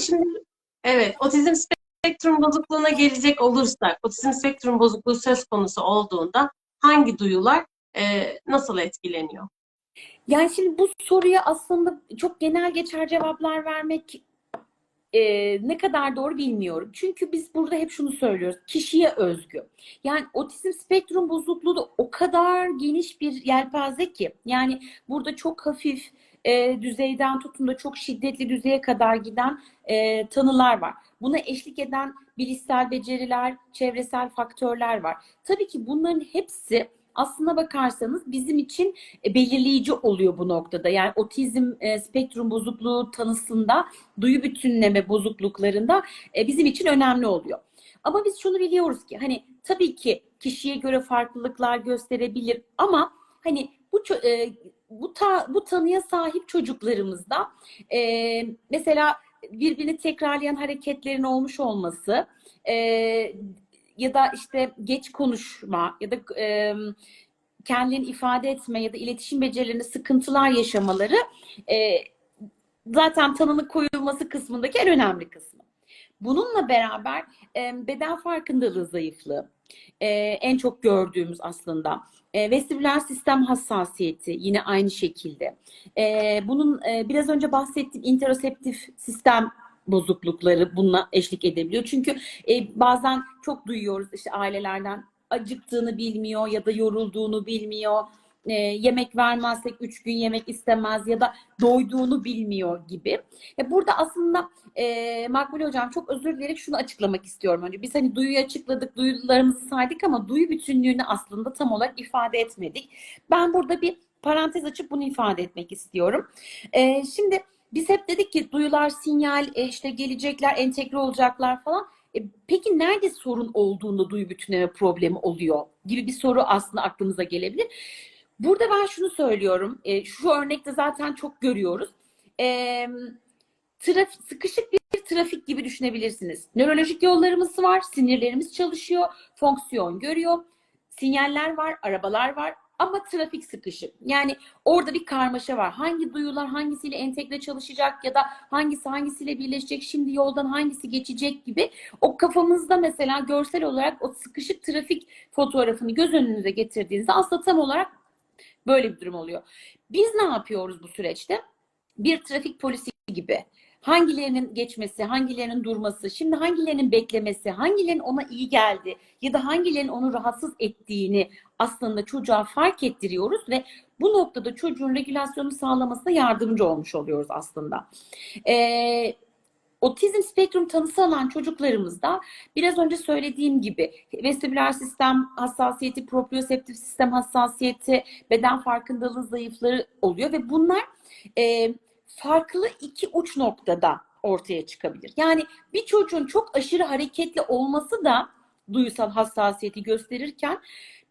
şimdi evet otizm spektrum bozukluğuna gelecek olursak, otizm spektrum bozukluğu söz konusu olduğunda hangi duyular e, nasıl etkileniyor? Yani şimdi bu soruya aslında çok genel geçer cevaplar vermek e, ne kadar doğru bilmiyorum. Çünkü biz burada hep şunu söylüyoruz. Kişiye özgü. Yani otizm spektrum bozukluğu da o kadar geniş bir yelpaze ki. Yani burada çok hafif e, düzeyden tutun da çok şiddetli düzeye kadar giden e, tanılar var. Buna eşlik eden bilişsel beceriler, çevresel faktörler var. Tabii ki bunların hepsi aslına bakarsanız bizim için e, belirleyici oluyor bu noktada. Yani otizm e, spektrum bozukluğu tanısında, duyu bütünleme bozukluklarında e, bizim için önemli oluyor. Ama biz şunu biliyoruz ki hani tabii ki kişiye göre farklılıklar gösterebilir ama hani bu bu ta, bu tanıya sahip çocuklarımızda e, mesela birbirini tekrarlayan hareketlerin olmuş olması e, ya da işte geç konuşma ya da e, kendilerini ifade etme ya da iletişim becerilerinde sıkıntılar yaşamaları e, zaten tanının koyulması kısmındaki en önemli kısmı. Bununla beraber e, beden farkındalığı zayıflığı e, en çok gördüğümüz aslında. E, vestibüler sistem hassasiyeti yine aynı şekilde. E, bunun e, biraz önce bahsettiğim interoseptif sistem bozuklukları bununla eşlik edebiliyor. Çünkü e, bazen çok duyuyoruz işte ailelerden acıktığını bilmiyor ya da yorulduğunu bilmiyor. E, yemek vermezsek üç gün yemek istemez ya da doyduğunu bilmiyor gibi. E, burada aslında e, Makbule Hocam çok özür dileyerek şunu açıklamak istiyorum önce. Biz hani duyuyu açıkladık, duyularımızı saydık ama duyu bütünlüğünü aslında tam olarak ifade etmedik. Ben burada bir parantez açıp bunu ifade etmek istiyorum. E, şimdi biz hep dedik ki duyular sinyal, e, işte gelecekler, entegre olacaklar falan. E, peki nerede sorun olduğunda duyu bütünleme problemi oluyor gibi bir soru aslında aklımıza gelebilir. Burada ben şunu söylüyorum. E, şu örnekte zaten çok görüyoruz. E, trafik, sıkışık bir trafik gibi düşünebilirsiniz. Nörolojik yollarımız var, sinirlerimiz çalışıyor, fonksiyon görüyor, sinyaller var, arabalar var ama trafik sıkışık. Yani orada bir karmaşa var. Hangi duyular hangisiyle entegre çalışacak ya da hangisi hangisiyle birleşecek, şimdi yoldan hangisi geçecek gibi o kafamızda mesela görsel olarak o sıkışık trafik fotoğrafını göz önünüze getirdiğinizde aslında tam olarak böyle bir durum oluyor. Biz ne yapıyoruz bu süreçte? Bir trafik polisi gibi hangilerinin geçmesi, hangilerinin durması, şimdi hangilerinin beklemesi, hangilerinin ona iyi geldi ya da hangilerinin onu rahatsız ettiğini aslında çocuğa fark ettiriyoruz ve bu noktada çocuğun regülasyonu sağlamasına yardımcı olmuş oluyoruz aslında. Ee, Otizm spektrum tanısı alan çocuklarımızda biraz önce söylediğim gibi vestibüler sistem hassasiyeti, proprioseptif sistem hassasiyeti, beden farkındalığı zayıfları oluyor ve bunlar e, farklı iki uç noktada ortaya çıkabilir. Yani bir çocuğun çok aşırı hareketli olması da duysal hassasiyeti gösterirken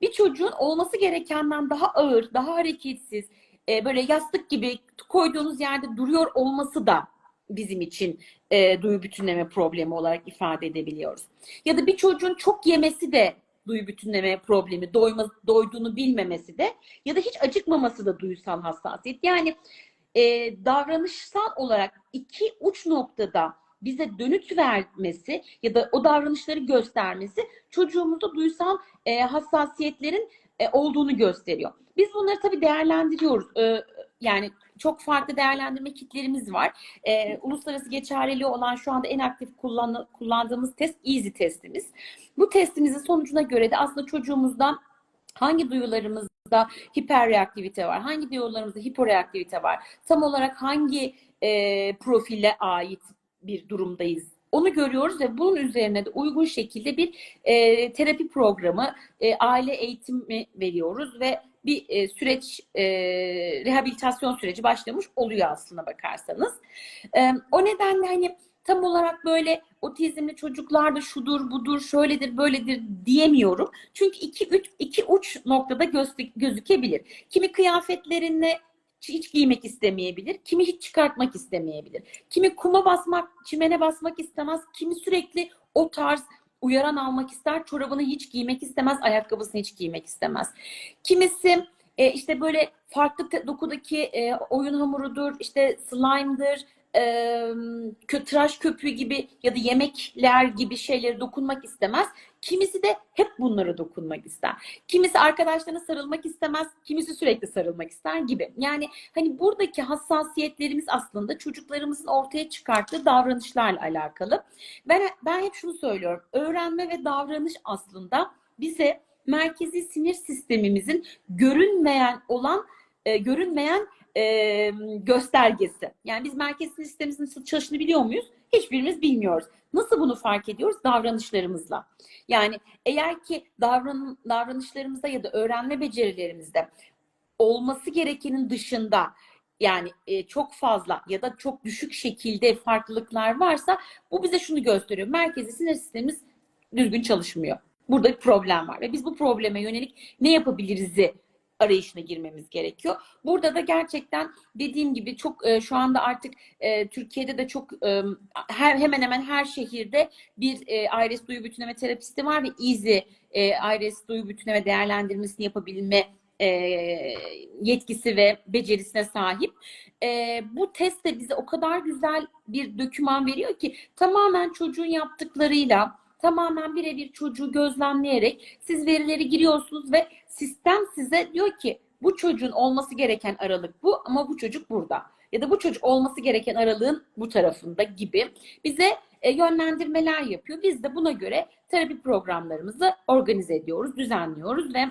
bir çocuğun olması gerekenden daha ağır, daha hareketsiz, e, böyle yastık gibi koyduğunuz yerde duruyor olması da bizim için e, duyu bütünleme problemi olarak ifade edebiliyoruz. Ya da bir çocuğun çok yemesi de duyu bütünleme problemi, doyma, doyduğunu bilmemesi de ya da hiç acıkmaması da duyusal hassasiyet. Yani e, davranışsal olarak iki uç noktada bize dönüt vermesi ya da o davranışları göstermesi çocuğumuzda duysal e, hassasiyetlerin e, olduğunu gösteriyor. Biz bunları tabii değerlendiriyoruz. E, yani çok farklı değerlendirme kitlerimiz var. E, uluslararası geçerliliği olan şu anda en aktif kullan, kullandığımız test EASY testimiz. Bu testimizin sonucuna göre de aslında çocuğumuzdan hangi duyularımızda hiperreaktivite var, hangi duyularımızda hiporeaktivite var, tam olarak hangi e, profile ait bir durumdayız onu görüyoruz ve bunun üzerine de uygun şekilde bir e, terapi programı, e, aile eğitimi veriyoruz ve bir e, süreç, e, rehabilitasyon süreci başlamış oluyor aslında bakarsanız. E, o nedenle hani tam olarak böyle otizmli çocuklarda şudur, budur, şöyledir, böyledir diyemiyorum. Çünkü iki, üç, iki uç noktada göz, gözükebilir. Kimi kıyafetlerine hiç giymek istemeyebilir. Kimi hiç çıkartmak istemeyebilir. Kimi kuma basmak, çimene basmak istemez. Kimi sürekli o tarz uyaran almak ister. Çorabını hiç giymek istemez. Ayakkabısını hiç giymek istemez. Kimisi e, işte böyle farklı dokudaki e, oyun hamurudur, işte slime'dır, e, tıraş köpüğü gibi ya da yemekler gibi şeylere dokunmak istemez. Kimisi de hep bunlara dokunmak ister. Kimisi arkadaşlarına sarılmak istemez, kimisi sürekli sarılmak ister gibi. Yani hani buradaki hassasiyetlerimiz aslında çocuklarımızın ortaya çıkarttığı davranışlarla alakalı. Ben ben hep şunu söylüyorum. Öğrenme ve davranış aslında bize merkezi sinir sistemimizin görünmeyen olan e, görünmeyen e, göstergesi. Yani biz merkezi sinir sistemimizin çalıştığını biliyor muyuz? Hiçbirimiz bilmiyoruz. Nasıl bunu fark ediyoruz? Davranışlarımızla. Yani eğer ki davran, davranışlarımızda ya da öğrenme becerilerimizde olması gerekenin dışında yani e, çok fazla ya da çok düşük şekilde farklılıklar varsa bu bize şunu gösteriyor. Merkezi sinir sistemimiz düzgün çalışmıyor. Burada bir problem var ve biz bu probleme yönelik ne yapabiliriz'i arayışına girmemiz gerekiyor. Burada da gerçekten dediğim gibi çok e, şu anda artık e, Türkiye'de de çok e, her hemen hemen her şehirde bir e, iris duyu bütünleme terapisti var ve Easy e, iris duyu bütünleme değerlendirmesini yapabilme e, yetkisi ve becerisine sahip. E, bu test de bize o kadar güzel bir doküman veriyor ki tamamen çocuğun yaptıklarıyla tamamen birebir çocuğu gözlemleyerek siz verileri giriyorsunuz ve sistem size diyor ki bu çocuğun olması gereken aralık bu ama bu çocuk burada. Ya da bu çocuk olması gereken aralığın bu tarafında gibi bize e, yönlendirmeler yapıyor. Biz de buna göre terapi programlarımızı organize ediyoruz, düzenliyoruz ve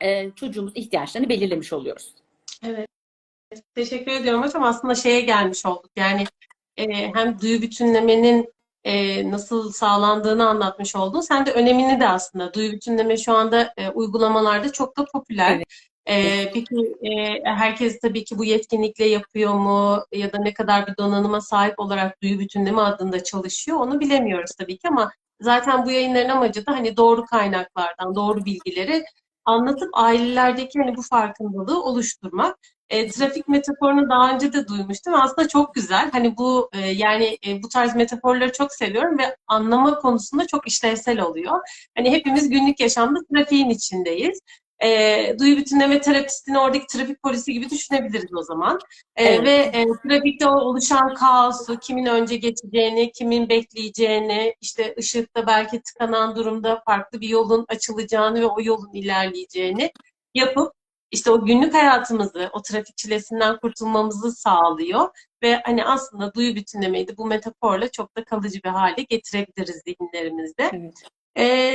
e, çocuğumuz ihtiyaçlarını belirlemiş oluyoruz. Evet. Teşekkür ediyorum hocam. Aslında şeye gelmiş olduk. Yani e, hem duyu bütünlemenin e, nasıl sağlandığını anlatmış oldun. Sen de önemini de aslında duyu bütünleme şu anda e, uygulamalarda çok da popüler. Evet. E, peki e, herkes tabii ki bu yetkinlikle yapıyor mu ya da ne kadar bir donanıma sahip olarak duyu bütünleme adında çalışıyor onu bilemiyoruz tabii ki ama zaten bu yayınların amacı da hani doğru kaynaklardan doğru bilgileri anlatıp ailelerdeki hani bu farkındalığı oluşturmak. E, trafik metaforunu daha önce de duymuştum. Aslında çok güzel. Hani bu e, yani e, bu tarz metaforları çok seviyorum ve anlama konusunda çok işlevsel oluyor. Hani hepimiz günlük yaşamda trafiğin içindeyiz. E, duyu bütünleme terapistini oradaki trafik polisi gibi düşünebiliriz o zaman. E, Evet. Ve e, trafikte oluşan kaosu, kimin önce geçeceğini, kimin bekleyeceğini, işte ışıkta belki tıkanan durumda farklı bir yolun açılacağını ve o yolun ilerleyeceğini yapıp işte o günlük hayatımızı, o trafik çilesinden kurtulmamızı sağlıyor ve hani aslında duyu bütünlemeyi de bu metaforla çok da kalıcı bir hale getirebiliriz zihinlerimizde. Evet. Ee,